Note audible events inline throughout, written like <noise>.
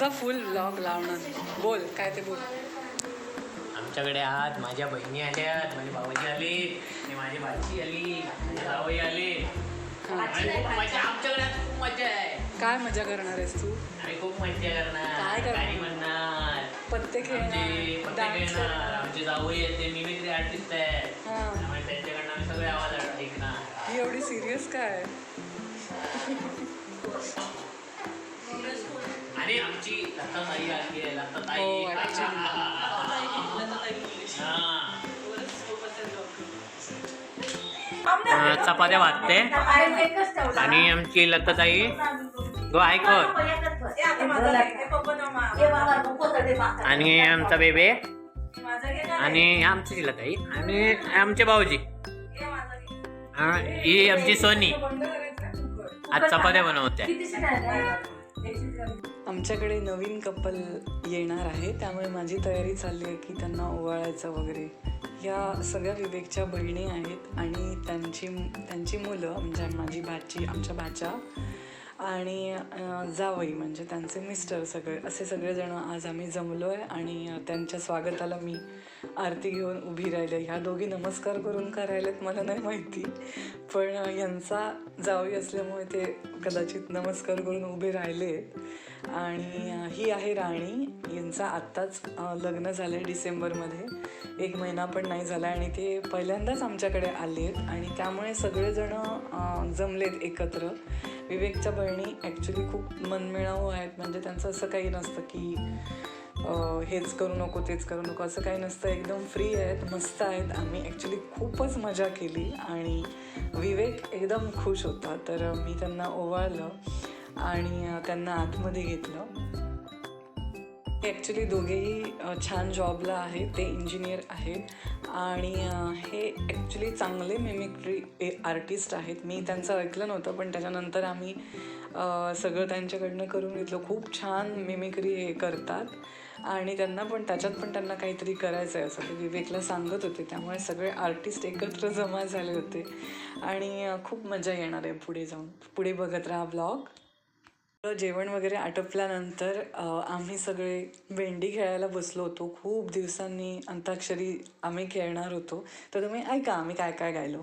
तुझा फुल ब्लॉग लावणार. बोल काय ते बोल. आमच्याकडे आज माझ्या बहिणी आल्यात माझे भाऊजी आले आणि माझी भाची आली माझे जावई आले. आणि खूप मजा आमच्याकडे आज खूप मजा आहे. काय मजा करणार आहेस तू? आम्ही खूप मजा करणार. काय करणार? गाणी म्हणणार. पत्ते आमचे खेळणार पत्ते डान्स खेळणार. करणार. आमचे जावई आहेत ते मिमिक्री आर्टिस्ट आहेत हा. त्यामुळे त्यांच्याकडनं आम्ही सगळे आवाज ऐकणार. ही एवढी सिरियस काय? <laughs> <laughs> आणि आमची आली आहे लता ताई हो, actually. हा. चपात्या वाटते. आणि आमची लता ताई गो ऐकत आणि आमचा बेबे. आणि आमची तिला ताई आणि आमचे भाऊजी. हा, ही आमची सोनी. आज चपात्या बनवत्या. आमच्याकडे नवीन कपल येणार आहे. त्यामुळे माझी तयारी चालली आहे की त्यांना ओवाळायचं वगैरे. या सगळ्या विवेकच्या बहिणी आहेत आणि त्यांची त्यांची मुलं म्हणजे माझी भाची आमच्या भाच्या आणि जावई म्हणजे त्यांचे मिस्टर सगळे असे सगळेजण आज आम्ही जमलो आहे आणि त्यांच्या स्वागताला मी आरती घेऊन उभी राहिले ह्या दोघी नमस्कार करून का राहिलेत मला नाही माहिती. पण यांचा जावई असल्यामुळे ते कदाचित नमस्कार करून उभे राहिले. आणि ही आहे राणी. यांचा आत्ताच लग्न झालं आहे डिसेंबरमध्ये. एक महिना पण नाही झाला आणि ते पहिल्यांदाच आमच्याकडे आले आहेत आणि त्यामुळे सगळेजण जमलेत एकत्र. विवेकच्या बहिणी ॲक्च्युली खूप मनमिळावू आहेत. म्हणजे त्यांचं असं काही नसतं की हेच करू नको तेच करू नको असं काही नसतं. एकदम फ्री आहेत मस्त आहेत. आम्ही ॲक्च्युली खूपच मजा केली आणि विवेक एकदम खुश होता. तर मी त्यांना ओवाळलं आणि त्यांना आतमध्ये घेतलं. ॲक्च्युली दोघेही छान जॉबला आहेत. ते इंजिनियर आहेत. आणि हे ॲक्च्युली चांगले मेमिक्री आर्टिस्ट आहेत. मी त्यांचं ऐकलं नव्हतं पण त्याच्यानंतर आम्ही सगळं त्यांच्याकडनं करून घेतलं. खूप छान मिमिक्री हे करतात. आणि त्यांना पण त्याच्यात पण त्यांना काहीतरी करायचं आहे असं. ते विवेकला सांगत होते. त्यामुळे सगळे आर्टिस्ट एकत्र जमा झाले होते. आणि खूप मजा येणार आहे पुढे जाऊन. पुढे बघत राहा ब्लॉग जेवण वगैरे आटोपल्यानंतर आम्ही सगळे भेंडी खेळायला बसलो होतो. खूप दिवसांनी अंताक्षरी आम्ही खेळणार होतो. तर तुम्ही ऐका आम्ही काय काय गायलो.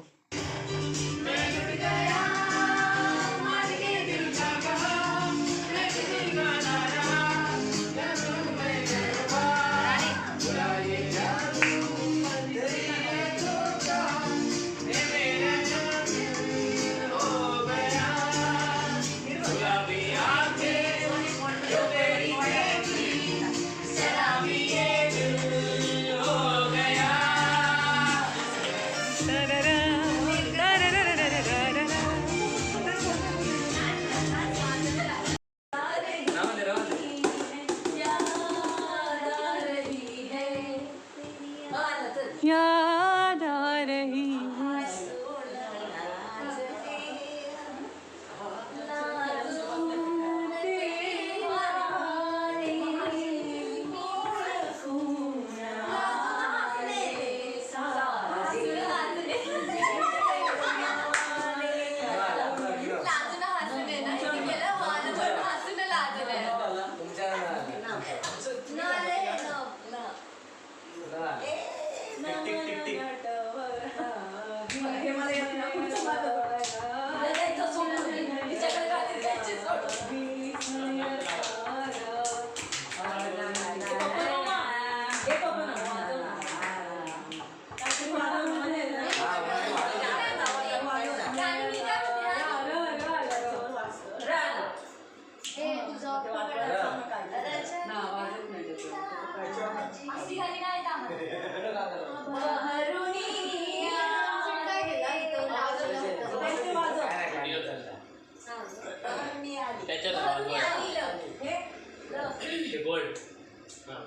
गोल्ड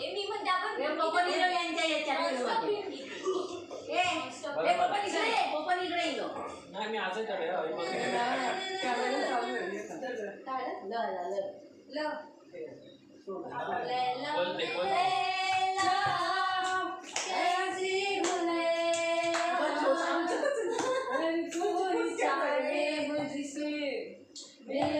मी म्हणते आपण नाही मी असं बोलते बोलते बिना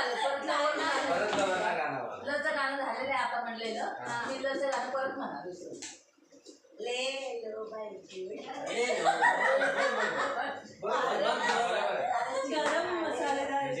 झालं. परत लावलं लचं गाणं झालेलं आहे आता म्हणलेलं. मी लस गाणं परत म्हणा दुसरं. ले लो बाई गरम मसालेदार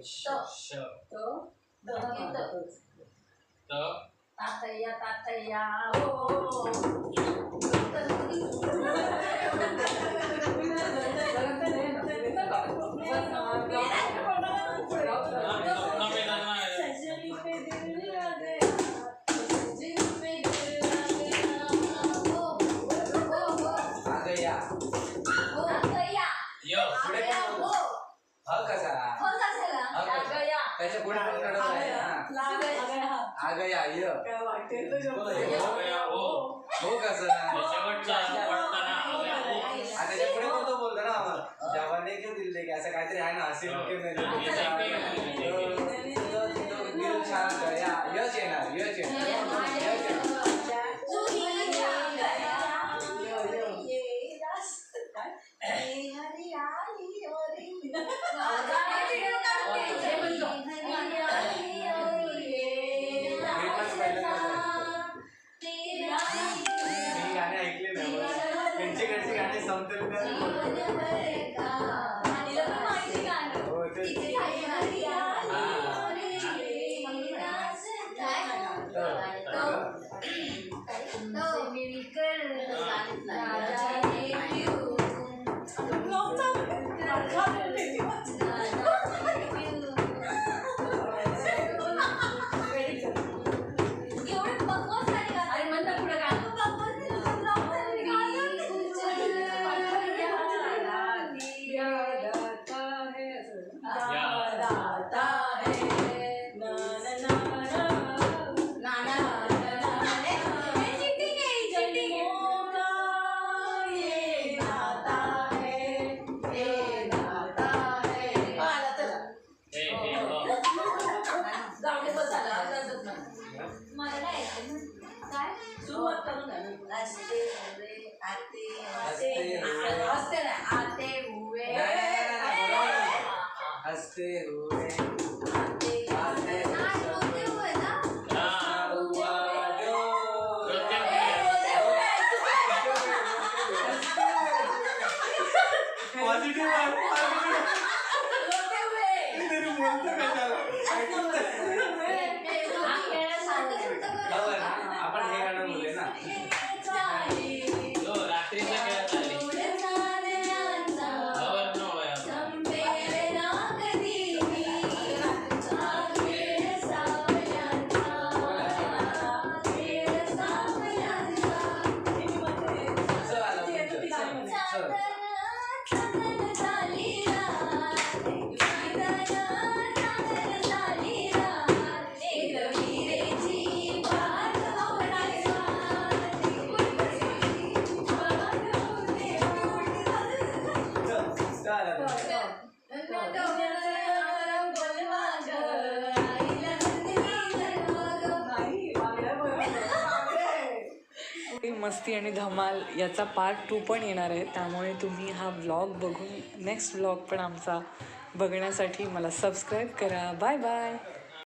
to to do gitu to tataya tataya oh Yeah. हो कसं आता पुढे कोणतं बोलतो ना जवाने घेऊन दिले की असं काहीतरी आहे ना असे मी गाणे ऐकले नाही त्यांचे घरचे गाणे संपले हसते ना. आते हुए. हसते हुए. आते पॉझिटिव्ह बोलतो मस्ती आणि धमाल याचा पार्ट टू पण येणार आहे. त्यामुळे तुम्ही हा व्लॉग बघून नेक्स्ट व्लॉग पण आमचा बघण्यासाठी मला सबस्क्राईब करा. Bye bye